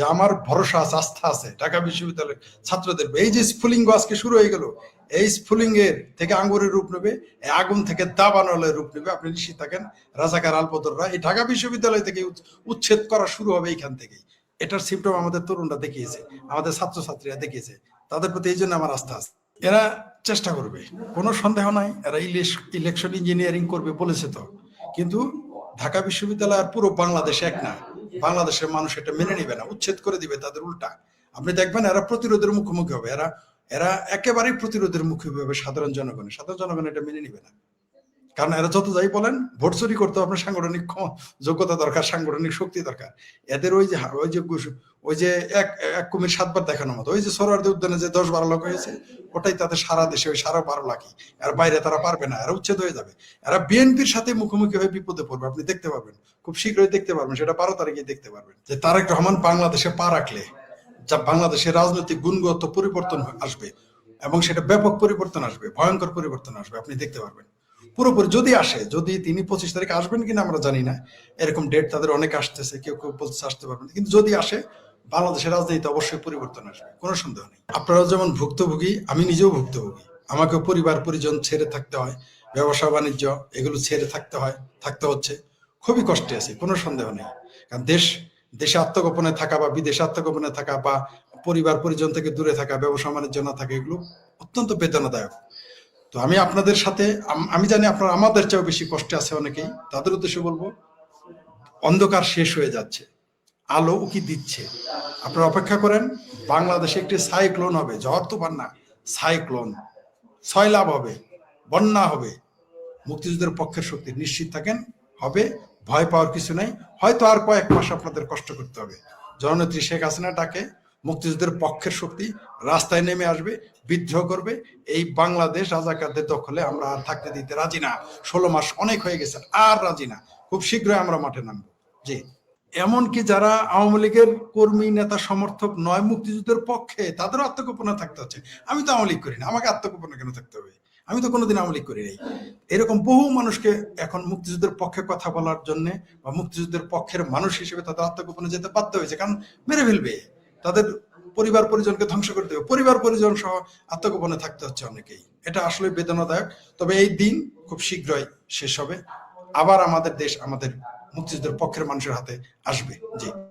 যে আমার ভরসা আছে, আস্থা আছে, ঢাকা বিশ্ববিদ্যালয়ের ছাত্রদের। এই যে স্ফুলিঙ্গ আজকে শুরু হয়ে গেল, এই স্ফুলিঙ্গের থেকে আঙ্গুরের রূপ নেবে, এই আগুন থেকে দাবানলের রূপ নেবে। আপনি নিশ্চিত থাকেন, রাজাকার আলপদররা এই ঢাকা বিশ্ববিদ্যালয় থেকে উচ্ছেদ করা শুরু হবে এইখান থেকেই। এটার সিমটম আমাদের তরুণরা দেখিয়েছে, আমাদের ছাত্রছাত্রীরা দেখিয়েছে। তাদের প্রতি এই জন্য আমার আস্থা আছে। এরা চেষ্টা করবে, কোনো সন্দেহ নাই, এরা ইলেকশন ইঞ্জিনিয়ারিং করবে বলেছে তো। কিন্তু ঢাকা বিশ্ববিদ্যালয় আর পুরো বাংলাদেশ এক না। বাংলাদেশের মানুষ এটা মেনে নিবে না, উচ্ছেদ করে দিবে তাদের উল্টা। আপনি দেখবেন এরা প্রতিরোধের মুখোমুখি হবে, এরা এরা একেবারেই প্রতিরোধের মুখোমুখি হবে সাধারণ জনগণের সাধারণ জনগণ এটা মেনে নিবে না। কারণ এরা যত যাই বলেন, ভোট চুরি করতে আপনার সাংগঠনিক যোগ্যতা দরকার, সাংগঠনিক শক্তি দরকার। এদের ওই যে ওই যে ওই যে এক এক কুমির সাতবার দেখানোর মতো, ওই যে সরোয়ার্দী উদ্যানে যে দশ বারো লাখ হয়েছে, ওটাই তাদের সারা দেশে ওই সারা বারো লাখই। আর বাইরে তারা পারবে না, এরা উচ্ছেদ হয়ে যাবে। এরা বিএনপির সাথে মুখোমুখি হয়ে বিপদে পড়বে, আপনি দেখতে পাবেন খুব শীঘ্রই দেখতে পারবেন, সেটা বারো তারিখে দেখতে পারবেন। যে তারেক রহমান বাংলাদেশে পা রাখলে, যা বাংলাদেশের রাজনৈতিক গুণগত পরিবর্তন আসবে, এবং সেটা ব্যাপক পরিবর্তন আসবে, ভয়ঙ্কর পরিবর্তন আসবে, আপনি দেখতে পারবেন। পুরোপুরি যদি আসে, যদি তিনি পঁচিশ তারিখে আসবেন কিনা আমরা জানি না। এরকম ডেট তাদের অনেক আসতেছে, কেউ কেউ বলছে আসতে পারবেন কিন্তু যদি আসে, বাংলাদেশের রাজনীতিতে অবশ্যই পরিবর্তন আসবে, কোনো সন্দেহ নেই। আপনারা যেমন ভুক্তভোগী, আমি নিজেও ভুক্তভোগী। আমাকে পরিবার, পরিজন ছেড়ে থাকতে হয়, ব্যবসা, বাণিজ্য, এগুলো ছেড়ে থাকতে হয়, থাকতে হচ্ছে। খুবই কষ্টে আছি, কোনো সন্দেহ নেই। কারণ দেশ, দেশে আত্মগোপনে থাকা বা বিদেশে আত্মগোপনে থাকা বা পরিবার, পরিজন থেকে দূরে থাকা, ব্যবসা, বাণিজ্য না থাকা, এগুলো অত্যন্ত বেদনাদায়ক। তো আমি আপনাদের সাথে, আমি জানি আপনারা, আমাদের চেয়েও বেশি কষ্টে আছে অনেকেই। তাদের উদ্দেশ্যে বলব, অন্ধকার শেষ হয়ে যাচ্ছে। আলো উকি দিচ্ছে। আপনারা অপেক্ষা করেন, বাংলাদেশে একটি সাইক্লোন হবে। ঝড় তুফান না, সাইক্লোন। ছয়লাভ হবে, বন্যা হবে। মুক্তিযুদ্ধের পক্ষের শক্তি নিশ্চিত থাকেন, হবে, ভয় পাওয়ার কিছু নাই। হয়তো আর কয়েক মাস আপনাদের কষ্ট করতে হবে। জননেত্রী শেখ হাসিনা ডাকে মুক্তিযুদ্ধের পক্ষের শক্তি রাস্তায় নেমে আসবে, বিদ্রোহ করবে। এই বাংলাদেশ রাজাকারদের দখলে আমরা আর থাকতে দিতে রাজি না। ষোলো মাস অনেক হয়ে গেছে, আর রাজি না। খুব শীঘ্রই আমরা মাঠে নামবো। জি। এমনকি যারা আওয়ামী লীগের কর্মী, নেতা, সমর্থক নয়, মুক্তিযুদ্ধের পক্ষে, তাদেরও আত্মগোপনে থাকতে হচ্ছে। আমি তো আওয়ামী লীগ করি না, আমাকে আত্মগোপনে কেন থাকতে হবে? আমি তো কোনোদিন আওয়ামী লীগ করি নাই। এরকম বহু মানুষকে এখন মুক্তিযুদ্ধের পক্ষে কথা বলার জন্য বা মুক্তিযুদ্ধের পক্ষের মানুষ হিসেবে তাদের আত্মগোপনে যেতে বাধ্য হয়েছে, কারণ মেরে ফেলবে। তাদের পরিবার পরিজনকে ধ্বংস করে দেবে। পরিবার পরিজন সহ আত্মগোপনে থাকতে হচ্ছে অনেকেই। এটা আসলে বেদনাদায়ক। তবে এই দিন খুব শীঘ্রই শেষ হবে। আবার আমাদের দেশ আমাদের মুক্তিযুদ্ধের পক্ষের মানুষের হাতে আসবে। জি।